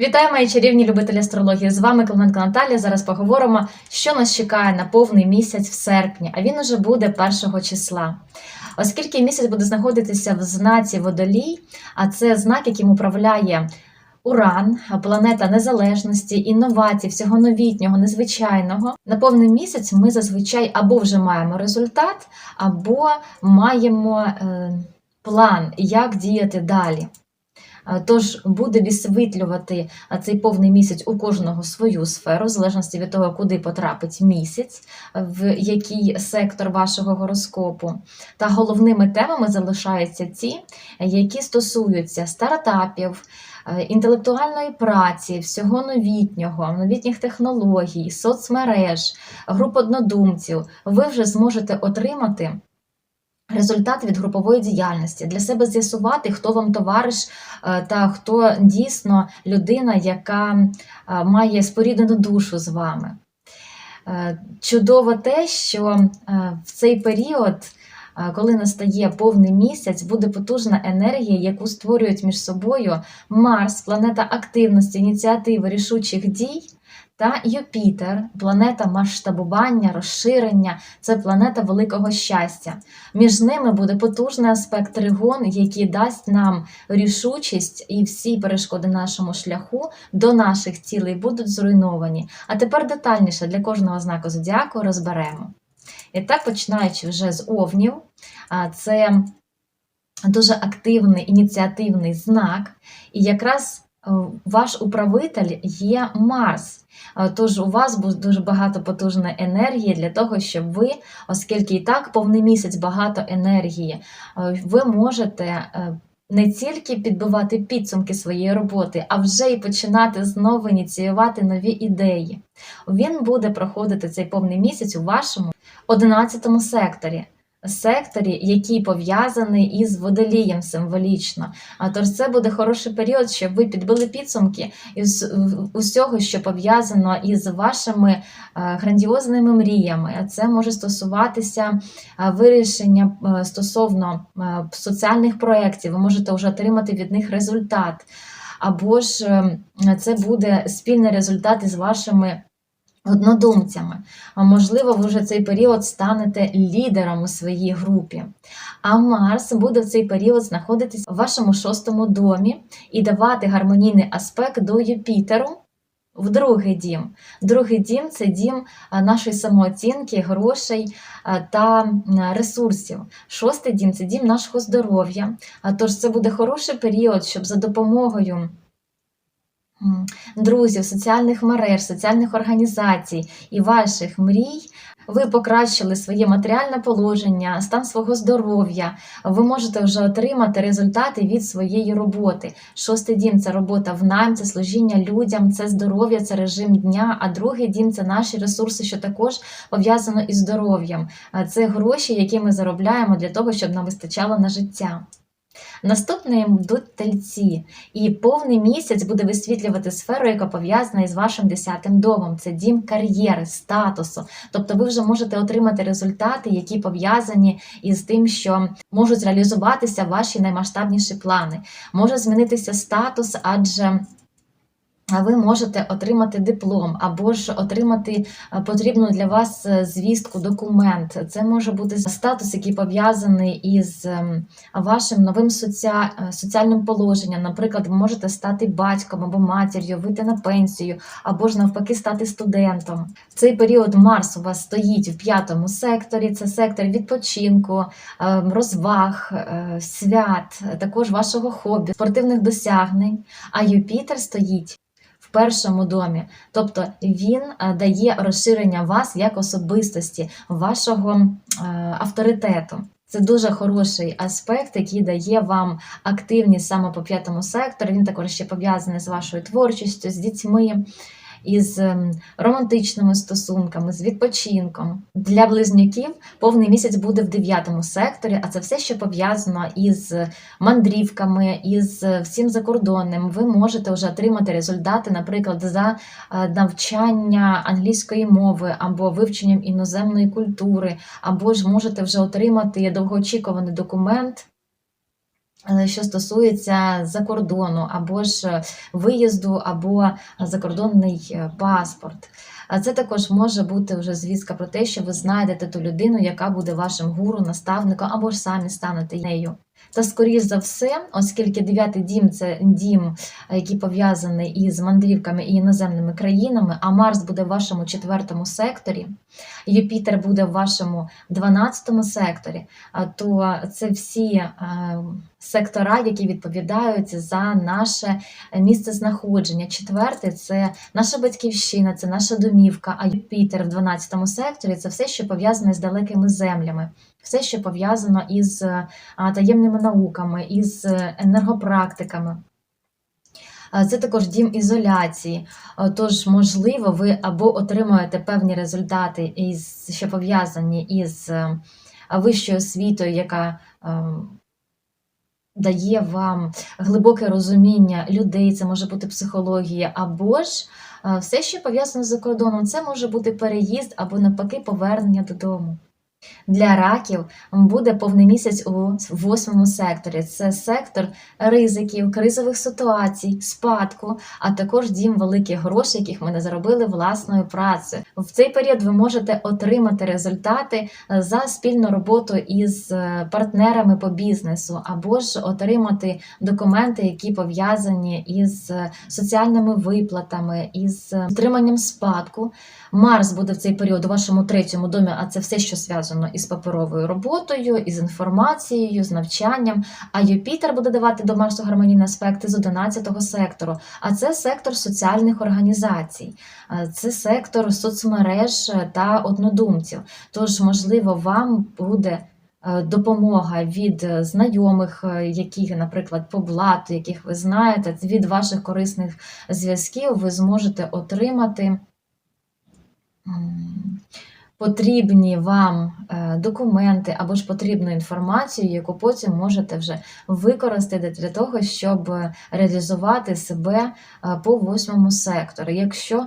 Вітаю, мої чарівні любителі астрології. З вами Клименко Наталія. Зараз поговоримо, що нас чекає на повний місяць в серпні, а він уже буде першого числа. Оскільки місяць буде знаходитися в знаці водолій, а це знак, яким управляє Уран, планета незалежності, інновацій, всього новітнього, незвичайного. На повний місяць ми зазвичай або вже маємо результат, або маємо е, план, як діяти далі. Е, Тож буде висвітлювати е, цей повний місяць у кожного свою сферу, в залежності від того, куди потрапить місяць, е, в який сектор вашого гороскопу. Та головними темами залишаються ті, які стосуються стартапів, інтелектуальної праці, всього новітнього, новітніх технологій, соцмереж, груп однодумців. Ви вже зможете отримати. Результат від групової діяльності для себе з'ясувати, хто вам товариш е, та хто дійсно людина, яка е, має споріднену душу з вами. Е, Чудово те, що в цей період, коли настає повний місяць, буде потужна енергія, яку створюють між собою Марс, планета активності, ініціативи, рішучих дій. Та Юпітер, планета масштабування, розширення, це планета великого щастя. Між ними буде потужний аспект тригон, який дасть нам рішучість, і всі перешкоди нашому шляху до наших цілей будуть зруйновані. А тепер детальніше для кожного знаку зодіаку розберемо. І так, починаючи вже з овнів, це дуже активний ініціативний знак, і якраз е, ваш управитель є Марс. Е, Тож у вас буде дуже багато потужної енергії для того, щоб ви, оскільки і так повний місяць багато енергії, е, ви можете не тільки підбивати підсумки своєї роботи, а вже й починати знову ініціювати нові ідеї. Він буде проходити цей повний місяць у вашому 11 секторі. Секторі, який пов'язаний із водолієм символічно. А тож це буде хороший період, щоб ви підбили підсумки із усього, що пов'язано із вашими е, грандіозними мріями. А Це може стосуватися е, вирішення е, стосовно соціальних проєктів. Ви можете вже отримати від них результат. Або ж це буде спільний результат із вашими однодумцями. А можливо, ви вже цей період станете лідером у своїй групі. А Марс буде в цей період знаходитись в вашому шостому домі і давати гармонійний аспект до Юпітеру. В другий дім. Другий дім це дім нашої самооцінки, грошей та ресурсів. Шостий дім це дім нашого здоров'я. Тож це буде хороший період, щоб за допомогою друзів, соціальних мереж, соціальних організацій і ваших мрій. Ви покращили своє матеріальне положення, стан свого здоров'я. Ви можете вже отримати результати від своєї роботи. Шостий дім це робота в найм, це служіння людям, це здоров'я, це режим дня. А другий дім це наші ресурси, що також пов'язано із здоров'ям. Це гроші, які ми заробляємо для того, щоб нам вистачало на життя. Наступним йдуть тельці, і повний місяць буде висвітлювати сферу, яка пов'язана із вашим десятим домом. Це дім кар'єри, статусу. Тобто ви вже можете отримати результати, які пов'язані із тим, що можуть реалізуватися ваші наймасштабніші плани. Може змінитися статус, адже ви можете отримати диплом або ж отримати е, потрібну для вас е, звістку, документ. Це може бути статус, який пов'язаний із ем, вашим новим е, соціальним положенням. Наприклад, ви можете стати батьком або матір'ю, вийти на пенсію, або ж навпаки стати студентом. В цей період Марс у вас стоїть в п'ятому секторі. Це сектор відпочинку, е, розваг, свят, також вашого хобі, спортивних досягнень. А Юпітер стоїть в першому домі. Тобто він е, дає розширення вас як особистості, вашого е, авторитету. Це дуже хороший аспект, який дає вам активність саме по п'ятому сектору. Він також ще пов'язаний з вашою творчістю, з дітьми, із ем, романтичними стосунками, з відпочинком. Для близнюків повний місяць буде в дев'ятому секторі, а це все, що пов'язано із мандрівками, із всім закордонним. Ви можете вже отримати результати, наприклад, за е, навчання англійської мови або вивченням іноземної культури, або ж можете вже отримати довгоочікуваний документ. Е, що стосується закордону, або ж е, виїзду, або закордонний е, паспорт. Це також може бути вже звістка про те, що ви знайдете ту людину, яка буде вашим гуру, наставником, або ж самі станете нею. Та скоріш за все, оскільки дев'ятий дім це дім, який пов'язаний із мандрівками і іноземними країнами, а Марс буде в вашому четвертому секторі, Юпітер буде в вашому 12 секторі, то це всі е, сектора, які відповідають за наше місце знаходження. Четвертий це наша батьківщина, це наша домівка, а Юпітер в 12 секторі це все, що пов'язане з далекими землями. Все, що пов'язано із е, таємними науками, із е, енергопрактиками. Це також дім ізоляції. Тож, можливо, ви або отримуєте певні результати, із, що пов'язані із е, вищою освітою, яка е, дає вам глибоке розуміння людей, це може бути психологія, або ж е, все, що пов'язано з закордоном, це може бути переїзд або навпаки повернення додому. Для раків буде повний місяць у восьмому секторі. Це сектор ризиків, кризових ситуацій, спадку, а також дім великих грошей, яких ми не заробили власною працею. В цей період ви можете отримати результати е, за спільну роботу із е, партнерами по бізнесу, або ж отримати документи, які пов'язані із е, соціальними виплатами, із отриманням спадку. Марс буде в цей період у вашому третьому домі, а це все, що зв'язано із паперовою роботою, із інформацією, з навчанням. А Юпітер буде давати до гармонійні аспекти з 11 сектору. А це сектор соціальних організацій, це сектор соцмереж та однодумців. Тож, можливо, вам буде. е, Допомога від е, знайомих, е, які, наприклад, по блату, яких ви знаєте, від ваших корисних зв'язків ви зможете отримати потрібні вам е, документи або ж потрібну інформацію, яку потім можете вже використати для того, щоб реалізувати себе е, по восьмому сектору. Якщо е,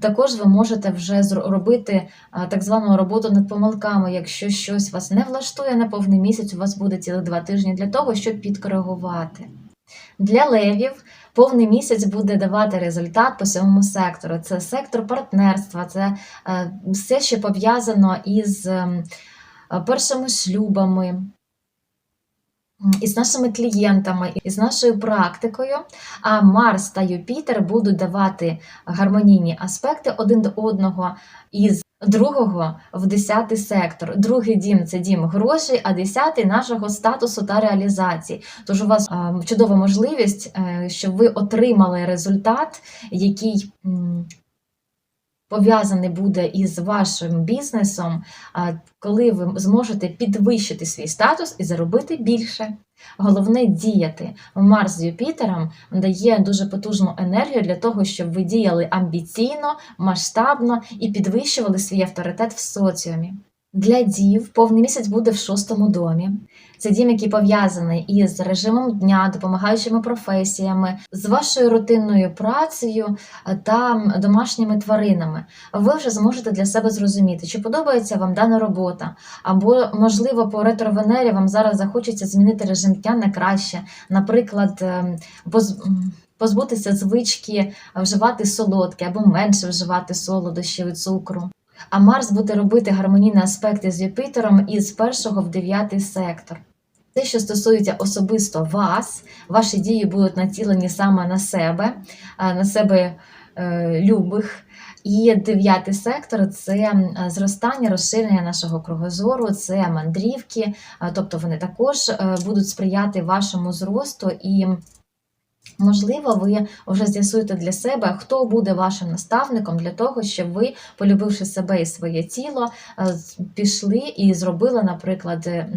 також ви можете вже зробити е, так звану роботу над помилками. Якщо щось вас не влаштує на повний місяць, у вас буде цілих два тижні для того, щоб підкоригувати. Для левів повний місяць буде давати результат по сьомому сектору. Це сектор партнерства, це е, все, що пов'язано із е, першими шлюбами, із нашими клієнтами, із нашою практикою. А Марс та Юпітер будуть давати гармонійні аспекти один до одного із другого в десятий сектор. Другий дім це дім грошей, а десятий нашого статусу та реалізації. Тож у вас е, чудова можливість, е, щоб ви отримали результат, який пов'язаний буде із вашим бізнесом, коли ви зможете підвищити свій статус і заробити більше. Головне діяти. Марс з Юпітером дає дуже потужну енергію для того, щоб ви діяли амбіційно, масштабно і підвищували свій авторитет в соціумі. Для дів повний місяць буде в шостому домі. Це дім, який пов'язаний із режимом дня, допомагаючими професіями, з вашою рутинною працею е, та домашніми тваринами. Ви вже зможете для себе зрозуміти, чи подобається вам дана робота, або, можливо, по ретро-венері вам зараз захочеться змінити режим дня на краще, наприклад, ем, поз- позбутися звички вживати солодке або менше вживати солодощів і цукру. А Марс буде робити гармонійні аспекти з Юпітером із першого в дев'ятий сектор. Те, що стосується особисто вас, ваші дії будуть націлені саме на себе, на себе е, любих. І дев'ятий сектор це зростання, розширення нашого кругозору, це мандрівки, тобто вони також е, будуть сприяти вашому зросту і. Можливо, ви вже з'ясуєте для себе, хто буде вашим наставником для того, щоб ви, полюбивши себе і своє тіло, е, пішли і зробили, наприклад, е,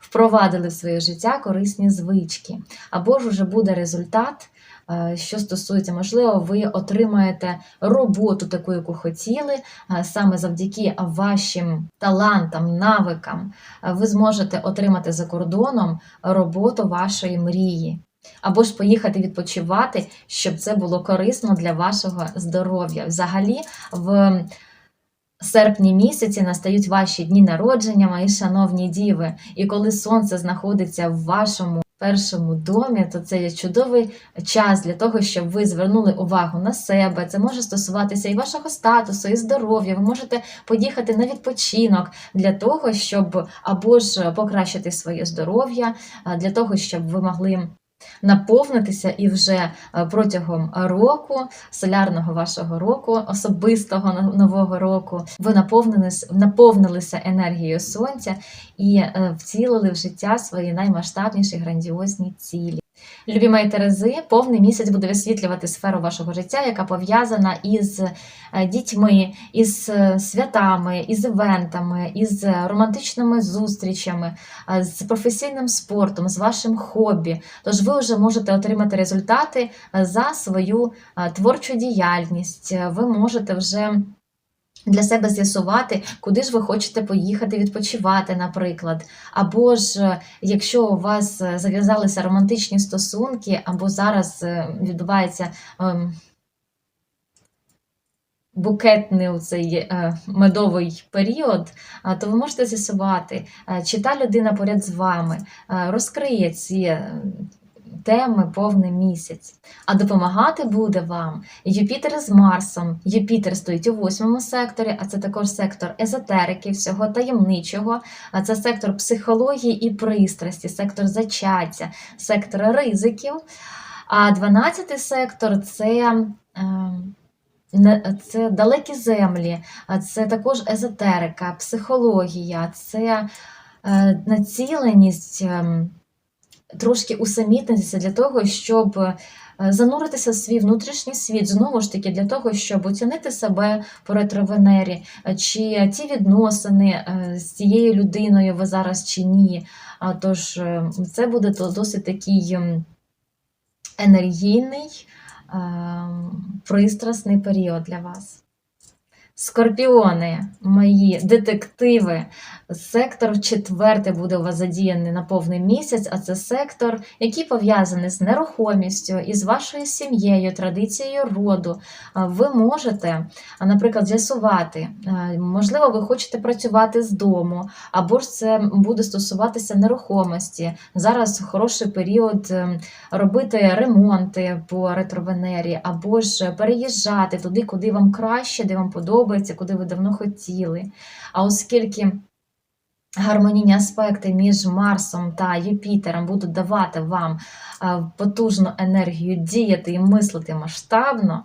впровадили в своє життя корисні звички. Або ж уже буде результат, е, що стосується, можливо, ви отримаєте роботу таку, яку хотіли, саме завдяки вашим талантам, навикам, ви зможете отримати за кордоном роботу вашої мрії або ж поїхати відпочивати, щоб це було корисно для вашого здоров'я. Взагалі, в серпні місяці настають ваші дні народження, мої шановні діви. І коли сонце знаходиться в вашому першому домі, то це є чудовий час для того, щоб ви звернули увагу на себе. Це може стосуватися і вашого статусу, і здоров'я. Ви можете поїхати на відпочинок для того, щоб або ж покращити своє здоров'я, для того, щоб ви могли. Наповнитися і вже е, протягом року, солярного вашого року, особистого нового року, ви наповнились, наповнилися енергією сонця і вцілили в життя свої наймасштабніші грандіозні цілі. Любі мої Терези, повний місяць буде висвітлювати сферу вашого життя, яка пов'язана із е, дітьми, із е, святами, із івентами, із романтичними зустрічами, е, з професійним спортом, з вашим хобі. Тож ви вже можете отримати результати за свою творчу діяльність. Ви можете вже для себе з'ясувати, куди ж ви хочете поїхати відпочивати, наприклад. Або ж е, якщо у вас е, зав'язалися романтичні стосунки, або зараз е, відбувається ем, букетний цей е, медовий період, то ви можете з'ясувати, чи та людина поряд з вами розкриє ці теми повний місяць. А допомагати буде вам Юпітер з Марсом. Юпітер стоїть у восьмому секторі, а це також сектор езотерики, всього таємничого, а це сектор психології і пристрасті, сектор зачаття, сектор ризиків. А 12 сектор це. е, Це далекі землі, це також езотерика, психологія, це е, націленість ем, трошки усамітнитися для того, щоб е, зануритися в свій внутрішній світ, знову ж таки, для того, щоб оцінити себе по ретровенері, е, чи ті відносини е, з цією людиною ви зараз чи ні. Тож це буде досить такий енергійний, ем, пристрасний період для вас. Скорпіони, мої детективи. Сектор четвертий буде у вас задіяний на повний місяць, а це сектор, який пов'язаний з нерухомістю і з вашою сім'єю, традицією роду. Ви можете, наприклад, з'ясувати, можливо, ви хочете працювати з дому, або ж це буде стосуватися нерухомості. Зараз хороший період е, робити ремонти по ретровенері, або ж переїжджати туди, куди вам краще, де вам подобається, куди ви давно хотіли. А оскільки гармонійні аспекти між Марсом та Юпітером будуть давати вам е, потужну енергію діяти і мислити масштабно.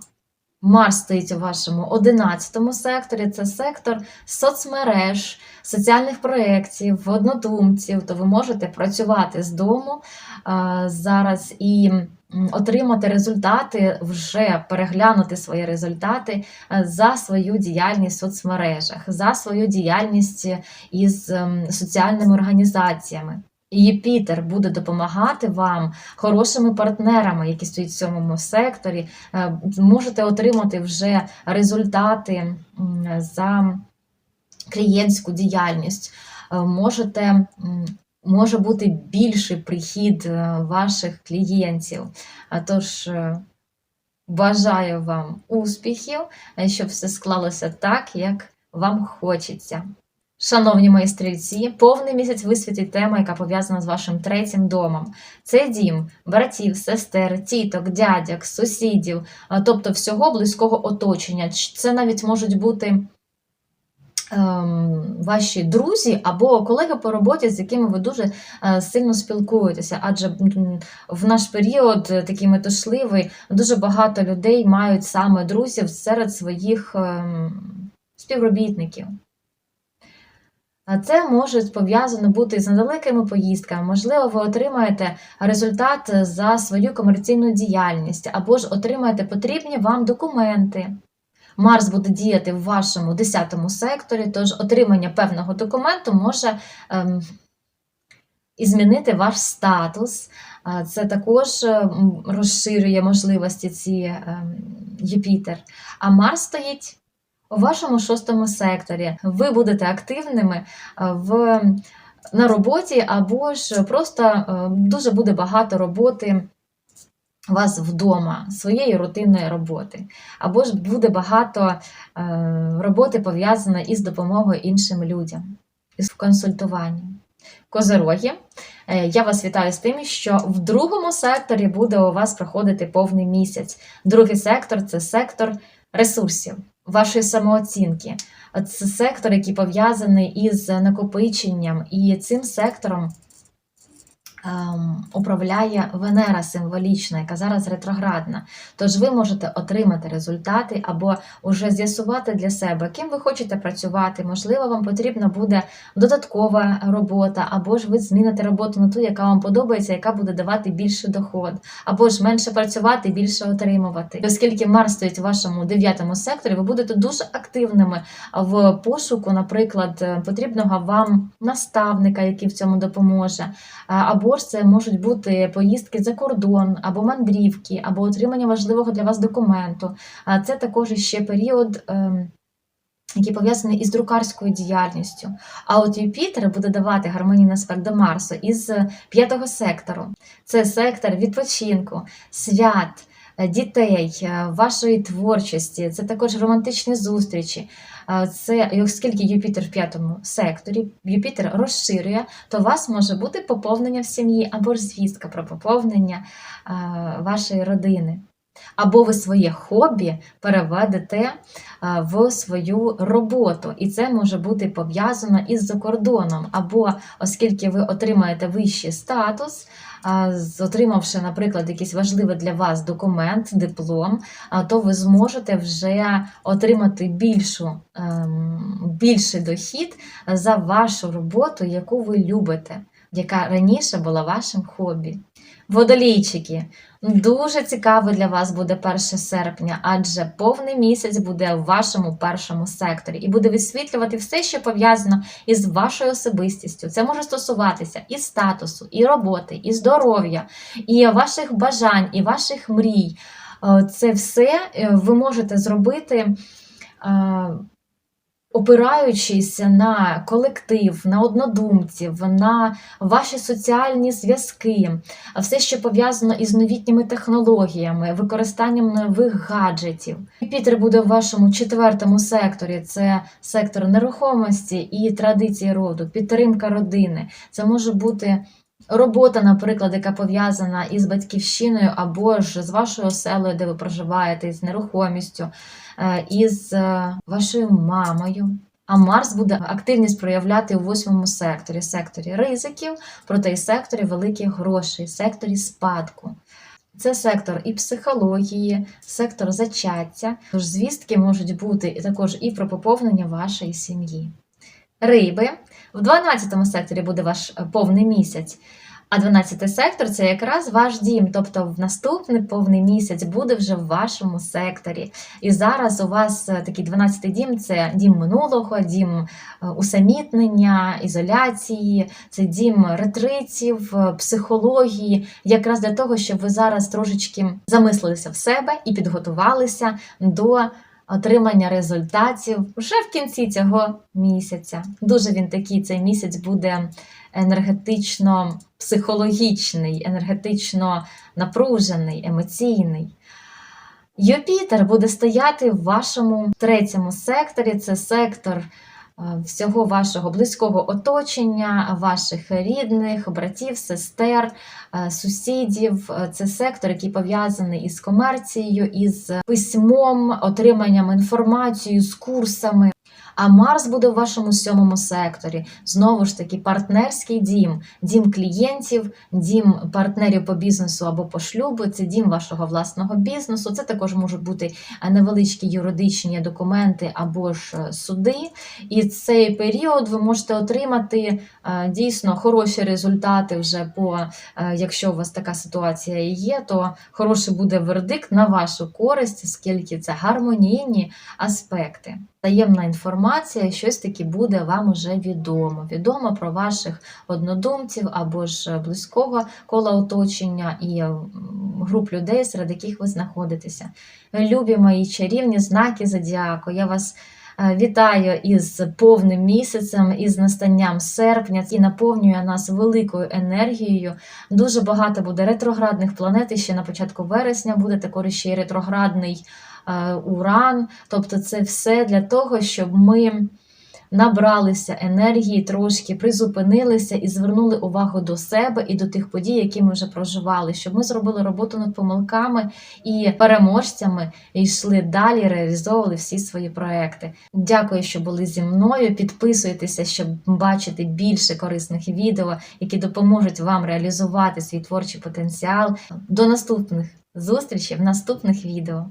Марс стоїть у вашому 11 секторі, це сектор соцмереж, соціальних проєктів, однодумців, то ви можете працювати з дому зараз і отримати результати, вже переглянути свої результати е, за свою діяльність в соцмережах, за свою діяльність із ем, соціальними організаціями. І Юпітер буде допомагати вам хорошими партнерами, які стоять в цьому секторі. Е, Можете отримати вже результати за клієнтську діяльність. Е, Можете, може бути більший прихід е, ваших клієнтів. А Тож е, бажаю вам успіхів, е, щоб все склалося так, як вам хочеться. Шановні мої стрільці, повний місяць висвітить тема, яка пов'язана з вашим третім домом. Це дім братів, сестер, тіток, дядьок, сусідів, тобто всього близького оточення. Це навіть можуть бути ваші друзі або колеги по роботі, з якими ви дуже е, сильно спілкуєтеся. Адже в наш період е, такий метушливий, дуже багато людей мають саме друзів серед своїх ем, співробітників. Це може пов'язано бути з недалекими поїздками. Можливо, ви отримаєте результат за свою комерційну діяльність, або ж отримаєте потрібні вам документи. Марс буде діяти в вашому 10 секторі, тож отримання певного документу може ем, і змінити ваш статус. Це також ем, розширює можливості ці ем, Юпітер. А Марс стоїть у вашому шостому секторі. Ви будете активними е, в, на роботі, або ж просто е, дуже буде багато роботи вас вдома, своєї рутинної роботи. Або ж буде багато е, роботи пов'язаної із допомогою іншим людям, із консультуванням. Козироги. Е, Я вас вітаю з тим, що в другому секторі буде у вас проходити повний місяць. Другий сектор це сектор ресурсів, вашої самооцінки. Це сектор, який пов'язаний із накопиченням, і цим сектором управляє Венера символічна, яка зараз ретроградна. Тож ви можете отримати результати або уже з'ясувати для себе, ким ви хочете працювати. Можливо, вам потрібна буде додаткова робота, або ж ви зміните роботу на ту, яка вам подобається, яка буде давати більше доход, або ж менше працювати, більше отримувати. Оскільки Марс стоїть у вашому дев'ятому секторі, ви будете дуже активними в пошуку, наприклад, потрібного вам наставника, який в цьому допоможе. А, Або ж це можуть бути поїздки за кордон, або мандрівки, або отримання важливого для вас документу. А Це також ще період. ем, який пов'язаний із друкарською діяльністю. А от Юпітер буде давати гармонійний аспект до Марсу із п'ятого сектору. Це сектор відпочинку, свят, е, дітей, е, вашої творчості, це також романтичні зустрічі. Це оскільки Юпітер в п'ятому секторі, Юпітер розширює, то у вас може бути поповнення в сім'ї або ж звістка про поповнення вашої родини. Або ви своє хобі переведете в свою роботу, і це може бути пов'язано із закордоном, або оскільки ви отримаєте вищий статус, отримавши, наприклад, якийсь важливий для вас документ, диплом, то ви зможете вже отримати більшу, ем, більший дохід за вашу роботу, яку ви любите, яка раніше була вашим хобі. Водолійчики, дуже цікаво для вас буде 1 серпня, адже повний місяць буде в вашому першому секторі і буде висвітлювати все, що пов'язано із вашою особистістю. Це може стосуватися і статусу, і роботи, і здоров'я, і ваших бажань, і ваших мрій. Е, Це все е, ви можете зробити. Опираючись на колектив, на однодумців, на ваші соціальні зв'язки, все, що пов'язано із новітніми технологіями, використанням нових гаджетів. Юпітер буде в вашому четвертому секторі: це сектор нерухомості і традиції роду, підтримка родини. Це може бути. Робота, наприклад, яка пов'язана із батьківщиною, або ж з вашою оселою, де ви проживаєте, з нерухомістю, е, із е, вашою мамою. А Марс буде активність проявляти у восьмому секторі, секторі ризиків, проте й секторі великих грошей, секторі спадку. Це сектор і психології, сектор зачаття. Тож звістки можуть бути і також і про поповнення вашої сім'ї. Риби. В 12 секторі буде ваш е, повний місяць. А 12 сектор це якраз ваш дім, тобто в наступний повний місяць буде вже в вашому секторі. І зараз у вас е, такий 12 дім це дім минулого, дім е, усамітнення, ізоляції, це дім ретритів, е, психології, якраз для того, щоб ви зараз трошечки замислилися в себе і підготувалися до отримання результатів вже в кінці цього місяця. Дуже він такий цей місяць буде енергетично психологічний, енергетично напружений, емоційний. Юпітер буде стояти в вашому третьому секторі. Це сектор всього вашого близького оточення, ваших рідних, братів, сестер, е, сусідів. Е, Це сектор, який пов'язаний із комерцією, із письмом, отриманням інформації, з курсами. А Марс буде в вашому сьомому секторі. Знову ж таки, партнерський дім, дім клієнтів, дім партнерів по бізнесу або по шлюбу, це дім вашого власного бізнесу. Це також можуть бути е, невеличкі юридичні документи або ж е, суди. І цей період ви можете отримати е, дійсно хороші результати вже по, якщо у вас така ситуація є, то хороший буде вердикт на вашу користь, оскільки це гармонійні аспекти. Таємна інформація, щось таки буде вам уже відомо. Відомо про ваших однодумців або ж близького кола оточення і груп людей, серед яких ви знаходитеся. Любі мої чарівні знаки зодіаку, я вас е, вітаю із повним місяцем, із настанням серпня і наповнює нас великою енергією. Дуже багато буде ретроградних планет. І ще на початку вересня буде також ще й ретроградний е, уран. Тобто, це все для того, щоб ми набралися енергії, трошки призупинилися і звернули увагу до себе і до тих подій, які ми вже проживали, щоб ми зробили роботу над помилками і переможцями і йшли далі, реалізовували всі свої проекти. Дякую, що були зі мною. Підписуйтеся, щоб бачити більше корисних відео, які допоможуть вам реалізувати свій творчий потенціал. До наступних зустрічей в наступних відео.